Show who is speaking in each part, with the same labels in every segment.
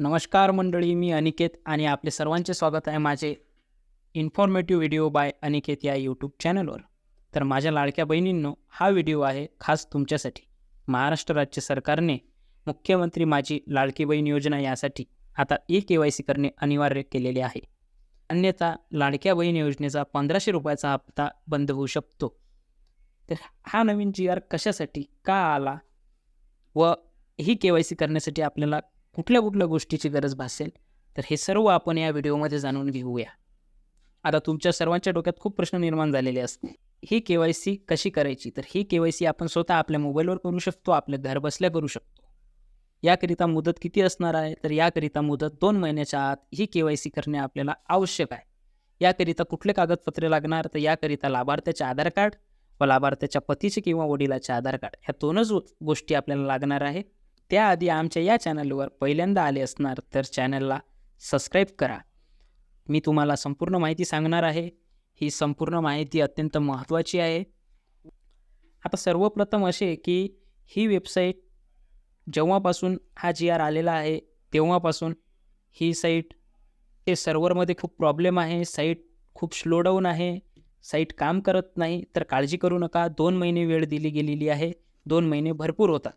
Speaker 1: नमस्कार मंडळी मी अनिकेत आणि आपले सर्वांचे स्वागत आहे माझे इन्फॉर्मेटिव्ह व्हिडिओ बाय अनिकेत या यूट्यूब चॅनलवर तर माझ्या लाडक्या बहिणींनो हा व्हिडिओ आहे खास तुमच्यासाठी. महाराष्ट्र राज्य सरकारने मुख्यमंत्री माझी लाडकी बहीण योजना यासाठी आता ई के वाय सी करणे अनिवार्य केलेले आहे. अन्यथा लाडक्या बहीण योजनेचा पंधराशे रुपयाचा हप्ता बंद होऊ शकतो. तर हा नवीन जी आर कशासाठी का आला व ही के वाय सी करण्यासाठी आपल्याला कुठल्या कुठल्या गोष्टीची गरज भासेल तर हे सर्व आपण या व्हिडिओमध्ये जाणून घेऊया. आता तुमच्या सर्वांच्या डोक्यात खूप प्रश्न निर्माण झालेले असतील. ही के वाय सी कशी करायची? तर ही के वाय सी आपण स्वतः आपल्या मोबाईलवर करू शकतो आपल्या घरबसल्या करू शकतो. याकरिता मुदत किती असणार आहे? तर याकरिता मुदत दोन महिन्याच्या आत ही के वाय सी करणे आपल्याला आवश्यक आहे. याकरिता कुठले कागदपत्रे लागणार? तर याकरिता लाभार्थ्याचे आधार कार्ड व लाभार्थ्याच्या पतीचे किंवा वडिलाचे आधार कार्ड. ह्या दोनच गोष्टी आपल्याला लागणार आहे. त्याआधी आमच्या या चॅनलवर पहिल्यांदा आले असणार तर चॅनलला सबस्क्राईब करा. मी तुम्हाला संपूर्ण माहिती सांगणार आहे. ही संपूर्ण माहिती अत्यंत महत्त्वाची आहे. आता सर्वप्रथम असे की ही वेबसाईट जेव्हापासून हा जी आर आलेला आहे तेव्हापासून ही साईट ते सर्व्हरमध्ये खूप प्रॉब्लेम आहे. साईट खूप स्लो डाऊन आहे. साईट काम करत नाही. तर काळजी करू नका. दोन महिने वेळ दिली गेलेली आहे. दोन महिने भरपूर होतात.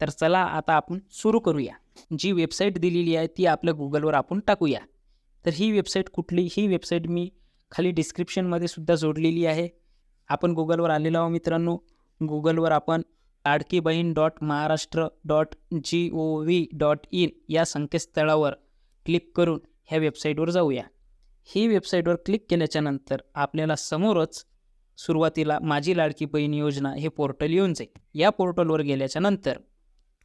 Speaker 1: तर चला आता आपण सुरू करूया. जी वेबसाईट दिलेली आहे ती आपल्या गुगलवर आपण टाकूया. तर ही वेबसाईट कुठली? ही वेबसाईट मी खाली डिस्क्रिप्शनमध्ये सुद्धा जोडलेली आहे. आपण गुगलवर आलेलो आहो मित्रांनो. गुगलवर आपण Ladki Bahin dot Maharashtra dot G O V dot in या संकेतस्थळावर क्लिक करून ह्या वेबसाईटवर जाऊया. ही वेबसाईटवर क्लिक केल्याच्यानंतर आपल्याला समोरच सुरुवातीला माझी लाडकी बहीण योजना हे पोर्टल येऊन जाईल. या पोर्टलवर गेल्याच्यानंतर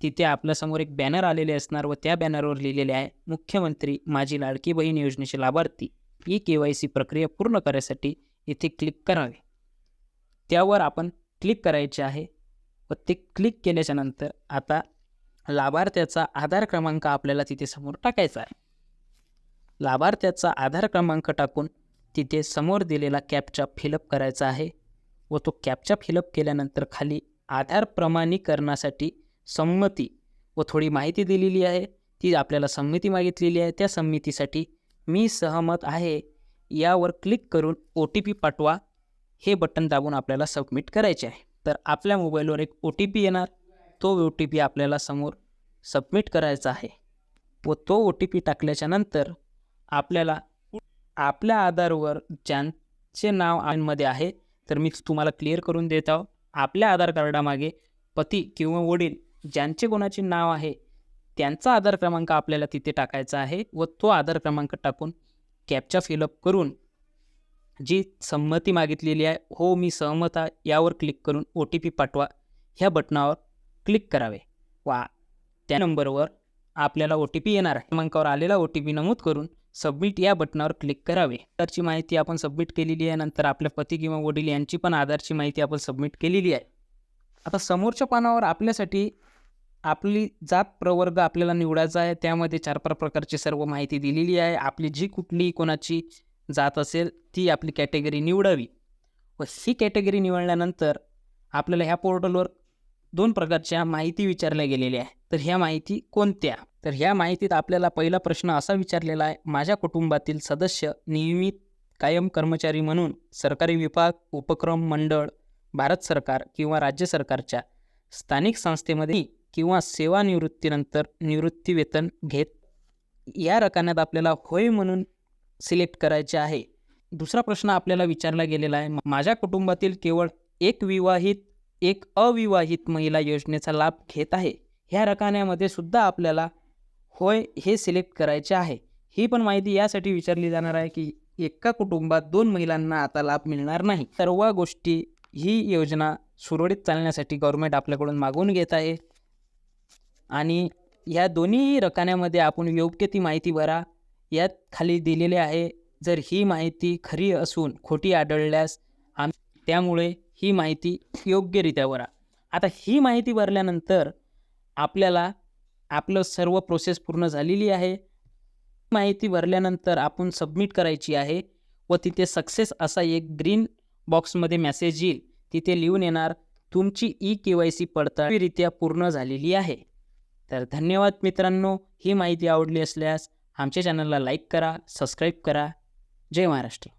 Speaker 1: तिथे आपल्यासमोर एक बॅनर आलेले असणार व त्या बॅनरवर लिहिलेले आहे मुख्यमंत्री माझी लाडकी बहीण योजनेचे लाभार्थी ई के वाय सी प्रक्रिया पूर्ण करण्यासाठी इथे क्लिक करावे. त्यावर आपण क्लिक करायचे आहे व ते क्लिक केल्याच्यानंतर आता लाभार्थ्याचा आधार क्रमांक आपल्याला तिथे समोर टाकायचा आहे. लाभार्थ्याचा आधार क्रमांक टाकून तिथे समोर दिलेला कॅपचा फिलअप करायचा आहे व तो कॅपचा फिलअप केल्यानंतर खाली आधार प्रमाणीकरणासाठी संमती व थोडी माहिती दिलेली आहे. ती आपल्याला संमती मागितलेली आहे. त्या संमतीसाठी मी सहमत आहे. यावर क्लिक करून ओ टी पी पाठवा. हे बटन दाबून आपल्याला सबमिट करायचे आहे. तर आपल्या मोबाईलवर एक ओ टी पी येणार. तो ओ टी पी आपल्याला समोर सबमिट करायचा आहे व तो ओ टी पी टाकल्याच्या नंतर आपल्याला आपल्या आधारवर ज्यांचे नाव आनमध्ये आहे तर मी तुम्हाला क्लिअर करून देत आहो. आपल्या आधार कार्डामागे पती किंवा वडील ज्यांचे कोणाचे नाव आहे त्यांचा आधार क्रमांक आपल्याला तिथे टाकायचा आहे व तो आधार क्रमांक टाकून कॅपचा फिलअप करून जी संमती मागितलेली आहे हो मी सहमत आहे यावर क्लिक करून ओ टी पी पाठवा. ह्या बटनावर क्लिक करावे. वा. त्या नंबरवर आपल्याला ओ टी पी येणार क्रमांकावर आलेला ओ टी पी नमूद करून सबमिट या बटनावर क्लिक करावे. आधारची माहिती आपण सबमिट केलेली आहे नंतर आपल्या पती किंवा वडील यांची पण आधारची माहिती आपण सबमिट केलेली आहे. आता समोरच्या पानावर आपल्यासाठी आपली जात प्रवर्ग आपल्याला निवडायचा आहे त्यामध्ये चार पाच प्रकारची सर्व माहिती दिलेली आहे. आपली जी कुठली कोणाची जात असेल ती आपली कॅटेगरी निवडावी. व ही कॅटेगरी निवडल्यानंतर आपल्याला ह्या पोर्टलवर दोन प्रकारच्या माहिती विचारल्या गेलेल्या आहे तर ह्या माहिती कोणत्या? तर ह्या माहितीत आपल्याला पहिला प्रश्न असा विचारलेला आहे माझ्या कुटुंबातील सदस्य नियमित कायम कर्मचारी म्हणून सरकारी विभाग उपक्रम मंडळ भारत सरकार किंवा राज्य सरकारच्या स्थानिक संस्थेमध्ये किंवा सेवानिवृत्तीनंतर निवृत्ती वेतन घेत या रकान्यात आपल्याला होय म्हणून सिलेक्ट करायचे आहे. दुसरा प्रश्न आपल्याला विचारला गेलेला आहे. माझ्या कुटुंबातील केवळ एक विवाहित एक अविवाहित महिला योजनेचा लाभ घेत आहे. ह्या रकान्यामध्ये सुद्धा आपल्याला होय हे सिलेक्ट करायचे आहे. ही पण माहिती यासाठी विचारली जाणार आहे की एका कुटुंबात दोन महिलांना आता लाभ मिळणार नाही. सर्व गोष्टी ही योजना सुरळीत चालण्यासाठी गव्हर्मेंट आपल्याकडून मागवून घेत आहे. आणि ह्या दोन्ही रकान्यामध्ये आपण योग्य ती माहिती भरा. यात खाली दिलेले आहे जर ही माहिती खरी असून खोटी आढळल्यास आम त्यामुळे ही माहिती योग्यरित्या भरा. आता ही माहिती भरल्यानंतर आपल्याला आपलं सर्व प्रोसेस पूर्ण झालेली आहे. माहिती भरल्यानंतर आपण सबमिट करायची आहे व तिथे सक्सेस असा एक ग्रीन बॉक्समध्ये मेसेज येईल. तिथे लिहून येणार तुमची ई के वाय सी पडताळीरित्या पूर्ण झालेली आहे. तर धन्यवाद मित्रांनो. ही माहिती आवडली असल्यास आमच्या चॅनलला लाईक करा सबस्क्राईब करा. जय महाराष्ट्र.